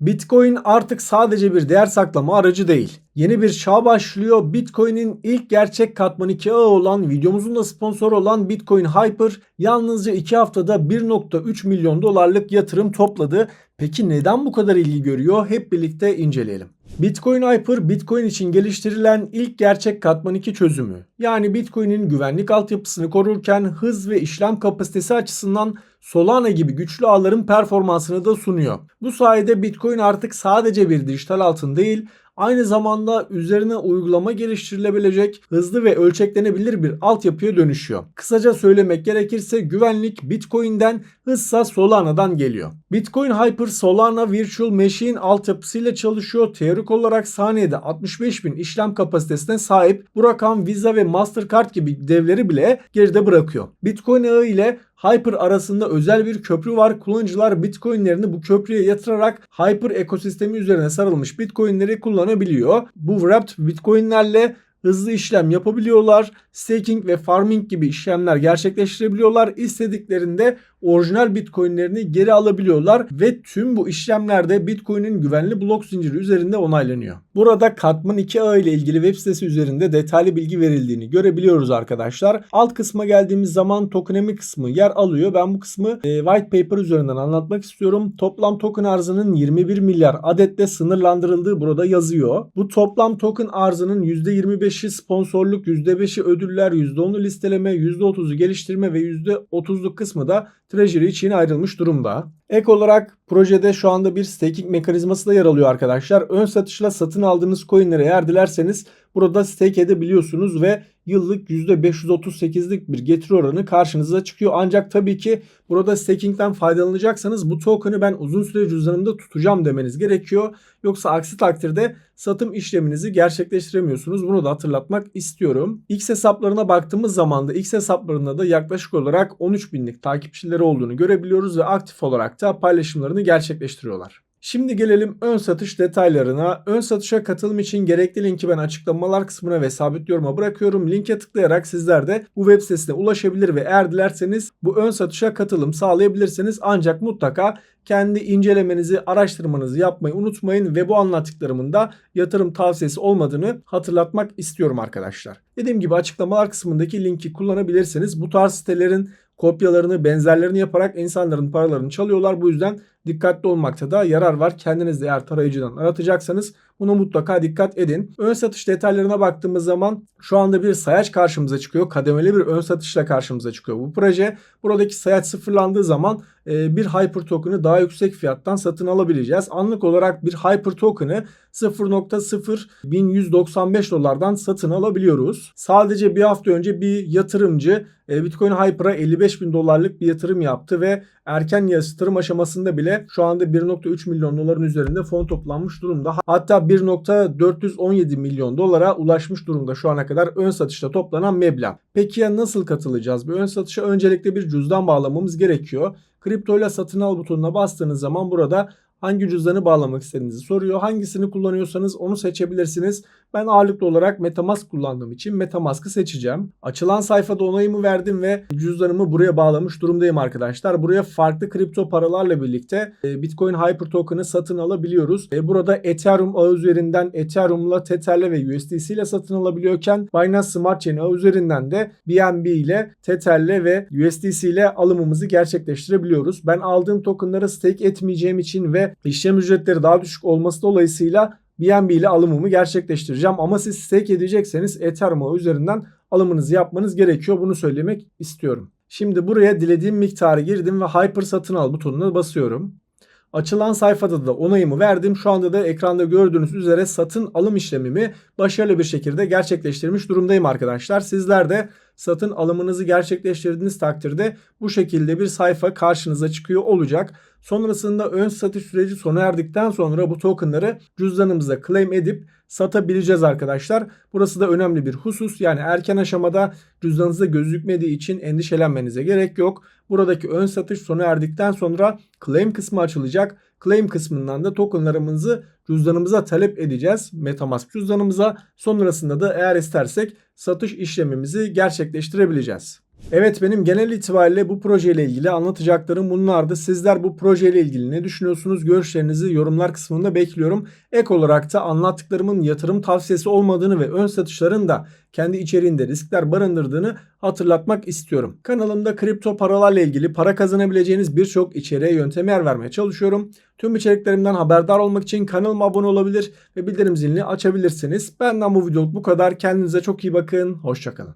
Bitcoin artık sadece bir değer saklama aracı değil. Yeni bir çağ başlıyor. Bitcoin'in ilk gerçek katman 2 ağı olan videomuzun da sponsoru olan Bitcoin Hyper yalnızca 2 haftada 1.3 milyon dolarlık yatırım topladı. Peki neden bu kadar ilgi görüyor? Hep birlikte inceleyelim. Bitcoin Hyper, Bitcoin için geliştirilen ilk gerçek katman 2 çözümü. Yani Bitcoin'in güvenlik altyapısını korurken hız ve işlem kapasitesi açısından Solana gibi güçlü ağların performansını da sunuyor. Bu sayede Bitcoin artık sadece bir dijital altın değil, aynı zamanda üzerine uygulama geliştirilebilecek hızlı ve ölçeklenebilir bir altyapıya dönüşüyor. Kısaca söylemek gerekirse güvenlik Bitcoin'den hızsa Solana'dan geliyor. Bitcoin Hyper Solana Virtual Machine altyapısıyla çalışıyor. Teorik olarak saniyede 65 bin işlem kapasitesine sahip. Bu rakam Visa ve Mastercard gibi devleri bile geride bırakıyor. Bitcoin ağı ile Hyper arasında özel bir köprü var. Kullanıcılar Bitcoin'lerini bu köprüye yatırarak Hyper ekosistemi üzerine sarılmış Bitcoin'leri kullanabiliyor. Bu wrapped Bitcoin'lerle hızlı işlem yapabiliyorlar. Staking ve farming gibi işlemler gerçekleştirebiliyorlar. İstediklerinde orijinal Bitcoin'lerini geri alabiliyorlar ve tüm bu işlemlerde Bitcoin'in güvenli blok zinciri üzerinde onaylanıyor. Burada Katman 2 ağı ile ilgili web sitesi üzerinde detaylı bilgi verildiğini görebiliyoruz arkadaşlar. Alt kısma geldiğimiz zaman tokenemi kısmı yer alıyor. Ben bu kısmı e, white paper üzerinden anlatmak istiyorum. Toplam token arzının 21 milyar adetle sınırlandırıldığı burada yazıyor. Bu toplam token arzının %25'i sponsorluk, %5'i ödüller, %10'u listeleme, %30'u geliştirme ve %30'luk kısmı da Treasury için ayrılmış durumda. Ek olarak projede şu anda bir staking mekanizması da yer alıyor arkadaşlar. Ön satışla satın aldığınız coinleri eğer dilerseniz burada stake edebiliyorsunuz ve yıllık %538'lik bir getiri oranı karşınıza çıkıyor. Ancak tabii ki burada staking'den faydalanacaksanız bu token'ı ben uzun süre cüzdanımda tutacağım demeniz gerekiyor. Yoksa aksi takdirde satım işleminizi gerçekleştiremiyorsunuz. Bunu da hatırlatmak istiyorum. X hesaplarına baktığımız zaman da X hesaplarında da yaklaşık olarak 13 binlik takipçileri olduğunu görebiliyoruz ve aktif olarak da paylaşımlarını gerçekleştiriyorlar. Şimdi gelelim ön satış detaylarına. Ön satışa katılım için gerekli linki ben açıklamalar kısmına ve sabit yoruma bırakıyorum. Linke tıklayarak sizler de bu web sitesine ulaşabilir ve eğer dilerseniz bu ön satışa katılım sağlayabilirsiniz. Ancak mutlaka kendi incelemenizi, araştırmanızı yapmayı unutmayın ve bu anlattıklarımın da yatırım tavsiyesi olmadığını hatırlatmak istiyorum arkadaşlar. Dediğim gibi açıklamalar kısmındaki linki kullanabilirsiniz. Bu tarz sitelerin kopyalarını, benzerlerini yaparak insanların paralarını çalıyorlar. Bu yüzden dikkatli olmakta da yarar var. Kendiniz de eğer tarayıcıdan aratacaksanız buna mutlaka dikkat edin. Ön satış detaylarına baktığımız zaman şu anda bir sayaç karşımıza çıkıyor. Kademeli bir ön satışla karşımıza çıkıyor bu proje. Buradaki sayaç sıfırlandığı zaman e, bir Hyper token'ı daha yüksek fiyattan satın alabileceğiz. Anlık olarak bir Hyper token'ı 0.0195 dolardan satın alabiliyoruz. Sadece bir hafta önce bir yatırımcı e, Bitcoin Hyper'a 55 bin dolarlık bir yatırım yaptı ve erken yatırım aşamasında bile şu anda 1.3 milyon doların üzerinde fon toplanmış durumda. Hatta 1.417 milyon dolara ulaşmış durumda şu ana kadar ön satışta toplanan meblağ. Peki ya nasıl katılacağız? Bu ön satışa öncelikle bir cüzdan bağlamamız gerekiyor. Kripto ile satın al butonuna bastığınız zaman burada hangi cüzdanı bağlamak istediğinizi soruyor. Hangisini kullanıyorsanız onu seçebilirsiniz. Ben ağırlıklı olarak Metamask kullandığım için Metamask'ı seçeceğim. Açılan sayfada onayımı verdim ve cüzdanımı buraya bağlamış durumdayım arkadaşlar. Buraya farklı kripto paralarla birlikte e, Bitcoin Hyper Token'ı satın alabiliyoruz. E, burada Ethereum ağı üzerinden Ethereum'la Tether'le ve USDC ile satın alabiliyorken Binance Smart Chain ağı üzerinden de BNB ile Tether'le ve USDC ile alımımızı gerçekleştirebiliyoruz. Ben aldığım tokenları stake etmeyeceğim için ve işlem ücretleri daha düşük olması dolayısıyla BNB ile alımımı gerçekleştireceğim. Ama siz stake edecekseniz Ethereum üzerinden alımınızı yapmanız gerekiyor. Bunu söylemek istiyorum. Şimdi buraya dilediğim miktarı girdim ve Hyper satın al butonuna basıyorum. Açılan sayfada da onayımı verdim. Şu anda da ekranda gördüğünüz üzere satın alım işlemimi başarılı bir şekilde gerçekleştirmiş durumdayım arkadaşlar. Sizler de satın alımınızı gerçekleştirdiğiniz takdirde bu şekilde bir sayfa karşınıza çıkıyor olacak. Sonrasında ön satış süreci sona erdikten sonra bu tokenları cüzdanımıza claim edip satabileceğiz arkadaşlar. Burası da önemli bir husus. Yani erken aşamada cüzdanınızda gözükmediği için endişelenmenize gerek yok. Buradaki ön satış sona erdikten sonra claim kısmı açılacak. Claim kısmından da tokenlarımızı cüzdanımıza talep edeceğiz. Metamask cüzdanımıza. Sonrasında da eğer istersek satış işlemimizi gerçekleştirebileceğiz. Evet benim genel itibariyle bu projeyle ilgili anlatacaklarım bunlardı. Sizler bu projeyle ilgili ne düşünüyorsunuz? Görüşlerinizi yorumlar kısmında bekliyorum. Ek olarak da anlattıklarımın yatırım tavsiyesi olmadığını ve ön satışların da kendi içeriğinde riskler barındırdığını hatırlatmak istiyorum. Kanalımda kripto paralarla ilgili para kazanabileceğiniz birçok içeriğe yöntem yer vermeye çalışıyorum. Tüm içeriklerimden haberdar olmak için kanalıma abone olabilir ve bildirim zilini açabilirsiniz. Benden bu videoluk bu kadar. Kendinize çok iyi bakın. Hoşçakalın.